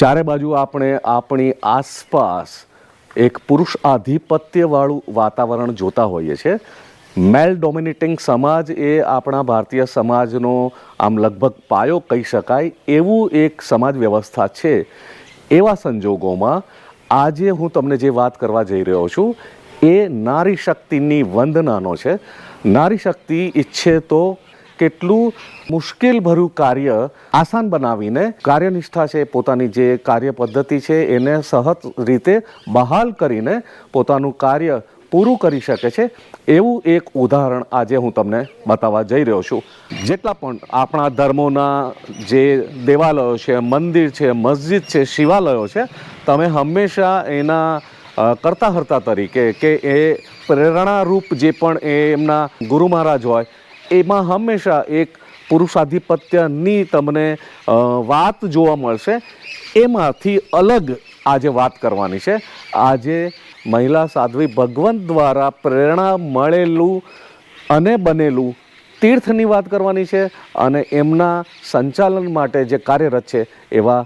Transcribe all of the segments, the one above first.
ચારે બાજુ આપણે આપણી આસપાસ એક પુરુષ આધિપત્યવાળું વાતાવરણ જોતા હોઈએ છીએ. મેલ ડોમિનેટિંગ સમાજ એ આપણા ભારતીય સમાજનો આમ લગભગ પાયો કહી શકાય એવું એક સમાજ વ્યવસ્થા છે. એવા સંજોગોમાં આજે હું તમને જે વાત કરવા જઈ રહ્યો છું એ નારી શક્તિની વંદનાનો છે. નારી શક્તિ ઈચ્છે તો કેટલું મુશ્કેલ ભર્યું કાર્ય આસાન બનાવીને કાર્યનિષ્ઠા છે, પોતાની જે કાર્ય પદ્ધતિ છે, એને સહજ રીતે બહાલ કરીને પોતાનું કાર્ય પૂરું કરી શકે છે. એવું એક ઉદાહરણ આજે હું તમને બતાવવા જઈ રહ્યો છું. જેટલા પણ આપણા ધર્મોના જે દેવાલયો છે, મંદિર છે, મસ્જિદ છે, શિવાલયો છે, તમે હંમેશા એના કરતા હર્તા તરીકે કે એ પ્રેરણારૂપ જે પણ એ એમના ગુરુ મહારાજ હોય એમાં હંમેશા એક પુરુષાધિપત્યની તમને વાત જોવા મળશે. એમાંથી અલગ આજે વાત કરવાની છે. આજે મહિલા સાધ્વી ભગવંત દ્વારા પ્રેરણા મળેલું અને બનેલું તીર્થની વાત કરવાની છે અને એમના સંચાલન માટે જે કાર્યરત છે એવા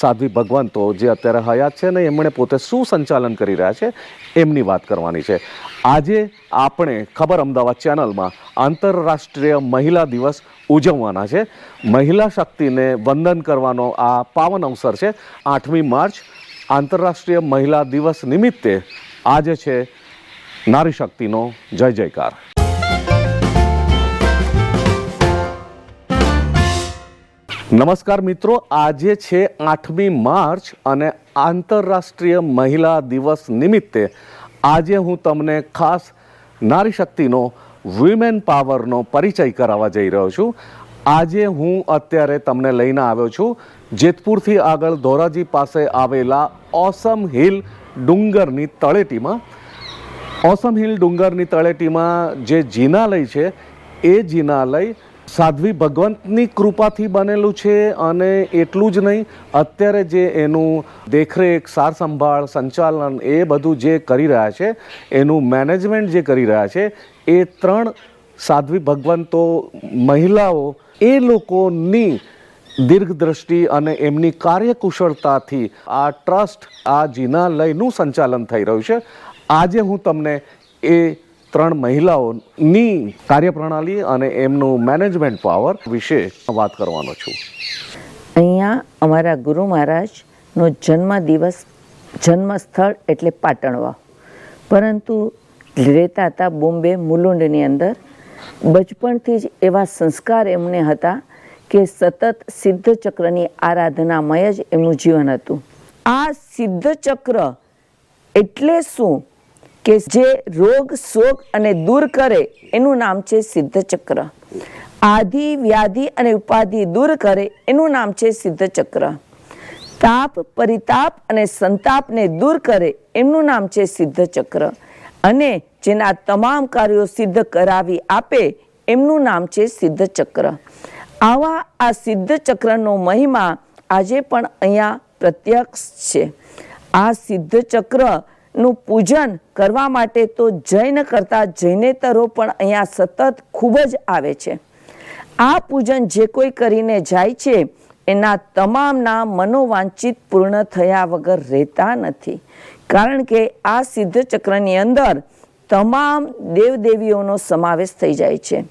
સાધ્વી ભગવંતો જે અત્યારે હયાત છે ને એમણે પોતે શું સંચાલન કરી રહ્યા છે એમની વાત કરવાની છે. આજે આપણે ખબર અમદાવાદ ચેનલમાં આંતરરાષ્ટ્રીય મહિલા દિવસ ઉજવવાના છે. મહિલા શક્તિને વંદન કરવાનો આ પાવન અવસર છે. આઠમી માર્ચ આંતરરાષ્ટ્રીય મહિલા દિવસ નિમિત્તે આજે છે નારી શક્તિનો જય જયકાર. નમસ્કાર મિત્રો, આજે છે આઠમી માર્ચ અને આંતરરાષ્ટ્રીય મહિલા દિવસ નિમિત્તે આજે હું તમને ખાસ નારી શક્તિનો વુમેન પાવરનો પરિચય કરાવવા જઈ રહ્યો છું. આજે હું અત્યારે તમને લઈને આવ્યો છું જેતપુરથી આગળ ધોરાજી પાસે આવેલા ઓસમ હિલ ડુંગરની તળેટીમાં. ઓસમ હિલ ડુંગરની તળેટીમાં જે જીનાલય છે, એ જિનાલય સાધ્વી ભગવંતની કૃપાથી બનેલું છે અને એટલું જ નહીં, અત્યારે જે એનું દેખરેખ સાર સંભાળ સંચાલન એ બધું જે કરી રહ્યા છે, એનું મેનેજમેન્ટ જે કરી રહ્યા છે, એ ત્રણ સાધ્વી ભગવંતો, મહિલાઓ, એ લોકોની દીર્ઘદ્રષ્ટિ અને એમની કાર્યકુશળતાથી આ ટ્રસ્ટ, આ જિનાલયનું સંચાલન થઈ રહ્યું છે. આજે હું તમને એ ત્રણ મહિલાઓની કાર્યપ્રણાલી અને એમનું મેનેજમેન્ટ પાવર વિશે વાત કરવાનો છું. અહીંયા અમારા ગુરુ મહારાજનો જન્મ દિવસ જન્મ સ્થળ એટલે પાટણવા. પરંતુ રહેતા હતા બોમ્બે મુલુંડની અંદર. બચપણથી જ એવા સંસ્કાર એમને હતા કે સતત સિદ્ધ ચક્રની આરાધનામય જ એમનું જીવન હતું. આ સિદ્ધ ચક્ર એટલે શું? કે જે રોગ, શોક અને દૂર કરે, એનું નામ છે સિદ્ધ ચક્ર આધિ, વ્યાધિ અને ઉપાધિ દૂર કરે, એનું નામ છે સિદ્ધ ચક્ર તાપ, પરિતાપ અને સંતાપને દૂર કરે, એમનું નામ છે સિદ્ધ ચક્ર અને જેના તમામ કાર્યો સિદ્ધ કરાવી આપે, એમનું નામ છે સિદ્ધ ચક્ર આવા આ સિદ્ધ ચક્રનો મહિમા આજે પણ અહીંયા પ્રત્યક્ષ છે. આ સિદ્ધ ચક્રનું પૂજન કરવા માટે તો જૈન કરતા જૈનેતરો પણ અહીંયા સતત ખૂબ જ આવે છે. આ પૂજન જે કોઈ કરીને જાય છે, એના તમામના મનોવાંચિત પૂર્ણ થયા વગર રહેતા નથી. કારણ કે આ સિદ્ધ ચક્રની અંદર તમામ દેવદેવીઓનો સમાવેશ થઈ જાય છે.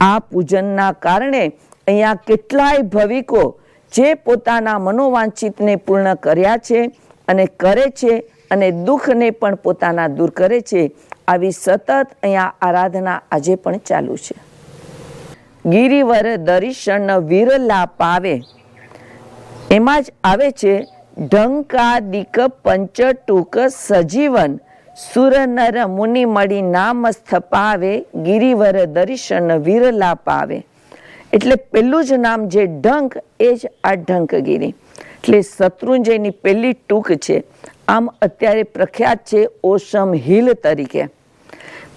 આ પૂજનના કારણે અહીંયા કેટલાય ભવિકો જે પોતાના મનોવાંચિતને પૂર્ણ કર્યા છે અને કરે છે અને દુઃખને પણ પોતાના દૂર કરે છે, આવી સતત અહીંયા આરાધના આજે પણ ચાલુ છે. ગિરિવર દર્શન વિરલા પાવે એમાં જ આવે છે, ઢંકાદિક પંચ ટૂંક સજીવન. સુરનર મુનિ મળી નામ સ્થપાવે ગિરિવર દર્શન વિરલા પાવે એટલે પેલું જ નામ જે ઢંક, એ જ આ ઢંકગીરી. એટલે શત્રુંજયની પહેલી ટૂંક છે. આમ અત્યારે પ્રખ્યાત છે ઓસમ હિલ તરીકે.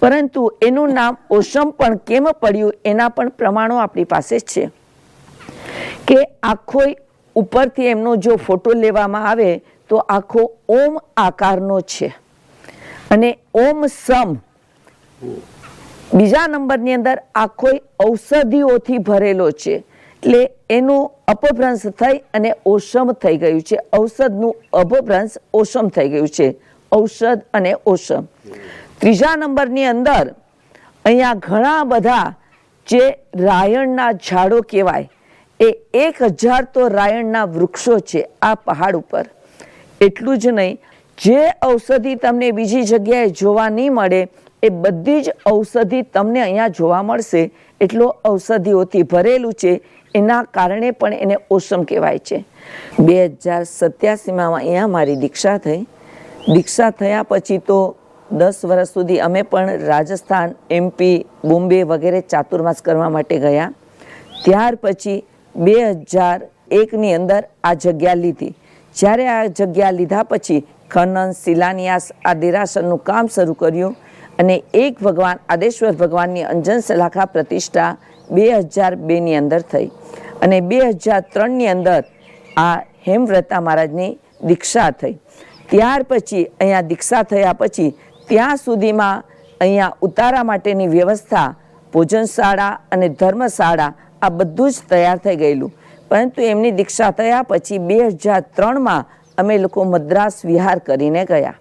પરંતુ એનું નામ ઓસમ પણ કેમ પડ્યું એના પણ પ્રમાણો આપણી પાસે છે. કે આખો ઉપરથી એમનો જો ફોટો લેવામાં આવે તો આખો ઓમ આકારનો છે. અને ઓમ સમ બીજા નંબરની અંદર આખો ઔષધિઓથી ભરેલો છે. એટલે એનું અપભ્રંશ થઈ અને ઓષમ થઈ ગયું છે. ઔષધનું અપભ્રંશ ઓષમ થઈ ગયું છે. ઔષધ અને ઓષમ ત્રીજા નંબરની અંદર અહીંયા ઘણા બધા જે રાયણના ઝાડો કહેવાય, એ એક હજાર તો રાયણના વૃક્ષો છે આ પહાડ ઉપર. એટલું જ નહીં, જે ઔષધિ તમને બીજી જગ્યાએ જોવા નહીં મળે, એ બધી જ ઔષધિ તમને અહીંયા જોવા મળશે. એટલો ઔષધિઓથી ભરેલું છે. એના કારણે પણ એને ઓસમ કહેવાય છે. બે હજાર સત્યાસીમાં અહીંયા મારી દીક્ષા થઈ. દીક્ષા થયા પછી તો દસ વર્ષ સુધી અમે પણ રાજસ્થાન એમપી બોમ્બે વગેરે ચાતુર્માસ કરવા માટે ગયા. ત્યાર પછી બે હજાર એકની અંદર આ જગ્યા લીધી. જ્યારે આ જગ્યા લીધા પછી ખનન, શિલાન્યાસ આ દેરાસરનું કામ શરૂ કર્યું અને એક ભગવાન, આદેશ્વર ભગવાનની અંજન સલાખા પ્રતિષ્ઠા બે હજાર બેની અંદર થઈ. અને બે હજાર ત્રણની અંદર આ હેમવ્રતા મહારાજની દીક્ષા થઈ. ત્યાર પછી, અહીંયા દીક્ષા થયા પછી, ત્યાં સુધીમાં અહીંયા ઉતારા માટેની વ્યવસ્થા, ભોજનશાળા અને ધર્મશાળા, આ બધું જ તૈયાર થઈ ગયેલું. પરંતુ એમની દીક્ષા થયા પછી બે હજાર ત્રણમાં અમે લોકો મદ્રાસ વિહાર કરીને ગયા.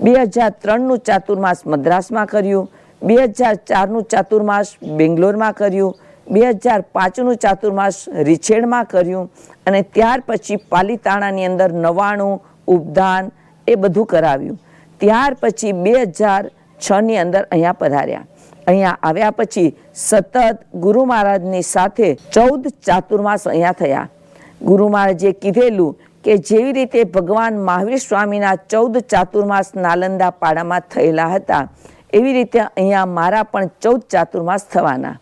બે હજાર ત્રણનું ચાતુર્માસ મદ્રાસમાં કર્યું. બે હજાર ચારનું ચાતુર્માસ બેંગ્લોરમાં કર્યું, બે હજાર પાંચનું ચાતુર્માસ રીછેડમાં કર્યું અને ત્યાર પછી પાલીતાણાની અંદર નવાણું, ઉપદાન એ બધું કરાવ્યું. ત્યાર પછી બે હજાર છની અંદર અહીંયા પધાર્યા. અહીંયા આવ્યા પછી સતત ગુરુ મહારાજની સાથે ચૌદ ચાતુર્માસ અહીંયા થયા. ગુરુ મહારાજે કીધેલું કે જેવી રીતે ભગવાન મહાવીર સ્વામીના ચૌદ ચાતુર્માસ નાલંદા પાડામાં થયેલા હતા એવી રીતે અહીંયા મારા પણ ચૌદ ચાતુર્માસ થવાના.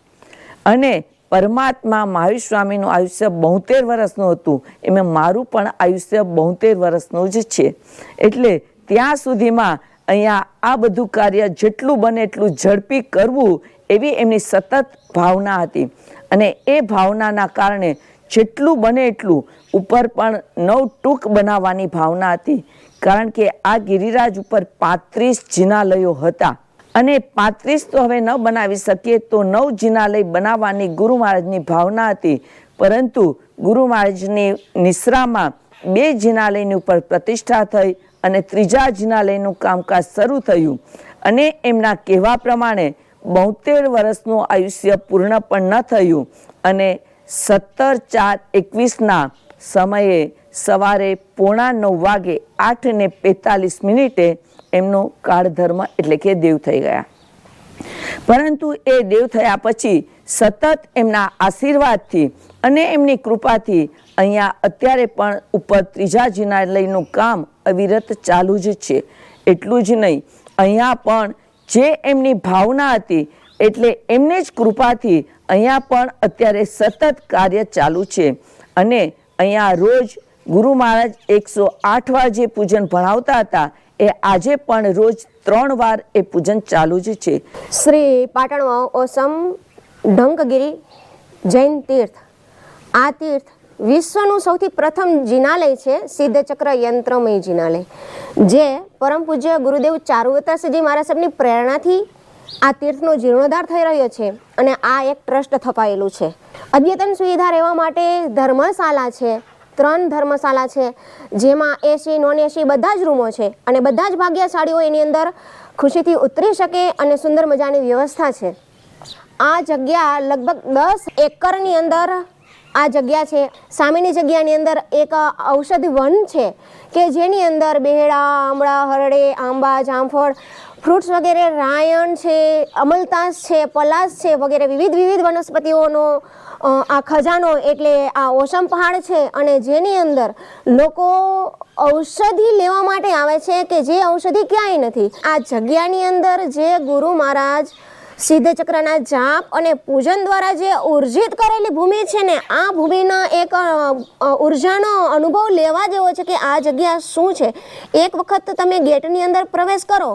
અને પરમાત્મા મહાવીર સ્વામીનું આયુષ્ય બોતેર વર્ષનું હતું. એમાં મારું પણ આયુષ્ય બોતેર વર્ષનું જ છે. એટલે ત્યાં સુધીમાં અહીંયા આ બધું કાર્ય જેટલું બને એટલું ઝડપી કરવું એવી એમની સતત ભાવના હતી. અને એ ભાવનાના કારણે જેટલું બને એટલું ઉપર પણ નવ ટૂંક બનાવવાની ભાવના હતી. કારણ કે આ ગિરિરાજ ઉપર પાંત્રીસ જિનાલયો હતા. અને પાંત્રીસ તો હવે ન બનાવી શકીએ તો નવ જિનાલય બનાવવાની ગુરુ મહારાજની ભાવના હતી. પરંતુ ગુરુ મહારાજની નિશ્રામાં બે જિનાલયની ઉપર પ્રતિષ્ઠા થઈ અને ત્રીજા જિનાલયનું કામકાજ શરૂ થયું. અને એમના કહેવા પ્રમાણે બોતેર વર્ષનું આયુષ્ય પૂર્ણ પણ ન થયું અને સત્તર ચાર એકવીસના સમયે સવારે પોણા નવ વાગે આઠ ને મિનિટે એમનો કાળધર્મ એટલે કે દેવ થઈ ગયા. પરંતુ એ દેવ થયા પછી સતત એમના આશીર્વાદથી અને એમની કૃપાથી અહીંયા અત્યારે પણ ઉપર ત્રીજા જિનાલયનું કામ અવિરત ચાલુ જ છે. એટલું જ નહીં, અહીંયા પણ જે એમની ભાવના હતી એટલે એમની જ કૃપાથી અહીંયા પણ અત્યારે સતત કાર્ય ચાલુ છે. અને અહીંયા રોજ ગુરુ મહારાજ એકસો આઠ વાર જે પૂજન ભણાવતા હતા એ આજે પણ રોજ ત્રણ વાર એ પૂજન ચાલુ જ છે. શ્રી પાટણમાં ઓસમ ઢંકગીરી જૈન તીર્થ. આ તીર્થ વિશ્વનું સૌથી પ્રથમ જિનાલય છે, સિદ્ધચક્ર યંત્રમય જિનાલય, જે પરમ પૂજ્ય ગુરુદેવ ચારુવતાસજી મહારાજ સાહેબની પ્રેરણાથી આ તીર્થનો જીર્ણોદ્ધાર થઈ રહ્યો છે અને આ એક ટ્રસ્ટ થપાયેલું છે. અદ્યતન સુવિધા રહેવા માટે ધર્મશાળા છે ત્રણ ધર્મશાળા છે, જેમાં એસી નોન એસી બધા જ રૂમો છે અને બધા જ ભાગ્યશાળીઓ એની અંદર ખુશીથી ઉતરી શકે અને સુંદર મજાની વ્યવસ્થા છે. આ જગ્યા લગભગ દસ એકરની અંદર આ જગ્યા છે. સામેની જગ્યાની અંદર એક ઔષધ વન છે કે જેની અંદર બેહડા આંબળા હરડે, આંબા, જામફળ ફ્રૂટ્સ વગેરે, રાયણ છે, અમલતાસ છે, પલાસ છે વગેરે વિવિધ વિવિધ વનસ્પતિઓનો આ ખજાનો એટલે આ ઓસમ પહાડ છે અને જેની અંદર લોકો ઔષધિ લેવા માટે આવે છે કે જે ઔષધિ ક્યાંય નથી. આ જગ્યાની અંદર જે ગુરુ મહારાજ સિદ્ધ ચક્રના જાપ અને પૂજન દ્વારા જે ઉર્જિત કરેલી ભૂમિ છે ને, આ ભૂમિનો એક ઉર્જાનો અનુભવ લેવા જેવો છે કે આ જગ્યા શું છે? એક વખત તમે ગેટની અંદર પ્રવેશ કરો,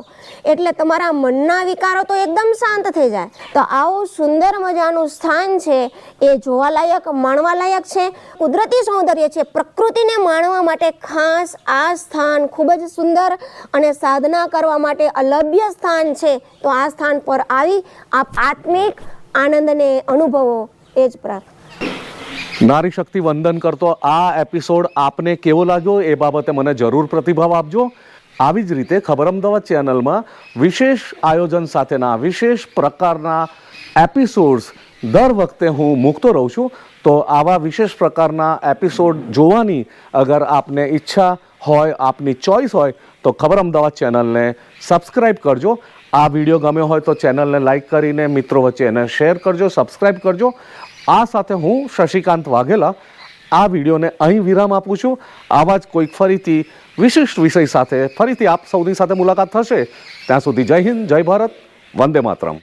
એટલે તમારા મનના વિકારો તો એકદમ શાંત થઈ જાય. તો આવું સુંદર મજાનું સ્થાન છે, એ જોવાલાયક, માણવાલાયક છે, કુદરતી સૌંદર્ય છે, પ્રકૃતિને માણવા માટે ખાસ આ સ્થાન ખૂબ જ સુંદર અને સાધના કરવા માટે અલભ્ય સ્થાન છે. તો આ સ્થાન પર આવી આપ આત્મિક આનંદને અનુભવો, એ જ પ્રાર્થના. નારી શક્તિ વંદન કરતો આ એપિસોડ આપને કેવો લાગ્યો એ બાબતે મને જરૂર પ્રતિભાવ આપજો. આવી જ રીતે ખબર અમદાવાદ ચેનલમાં વિશેષ આયોજન સાથેના વિશેષ પ્રકારના એપિસોડ્સ દર વખતે હું મૂકતો રહું છું. તો આવા વિશેષ પ્રકારના એપિસોડ જોવાની અગર આપને ઈચ્છા હોય, આપની ચોઈસ હોય, તો ખબર અમદાવાદ ચેનલને સબસ્ક્રાઈબ કરજો. આ વીડિયો ગમ્યો હોય તો ચેનલને લાઇક કરીને મિત્રો વચ્ચે એને શેર કરજો, સબસ્ક્રાઇબ કરજો. આ સાથે હું શશિકાંત વાઘેલા આ વિડીયોને અહીં વિરામ આપું છું. આવા જ કોઈક ફરીથી વિશિષ્ટ વિષય સાથે ફરીથી આપ સૌની સાથે મુલાકાત થશે. ત્યાં સુધી જય હિન્દ, જય ભારત, વંદે માતરમ.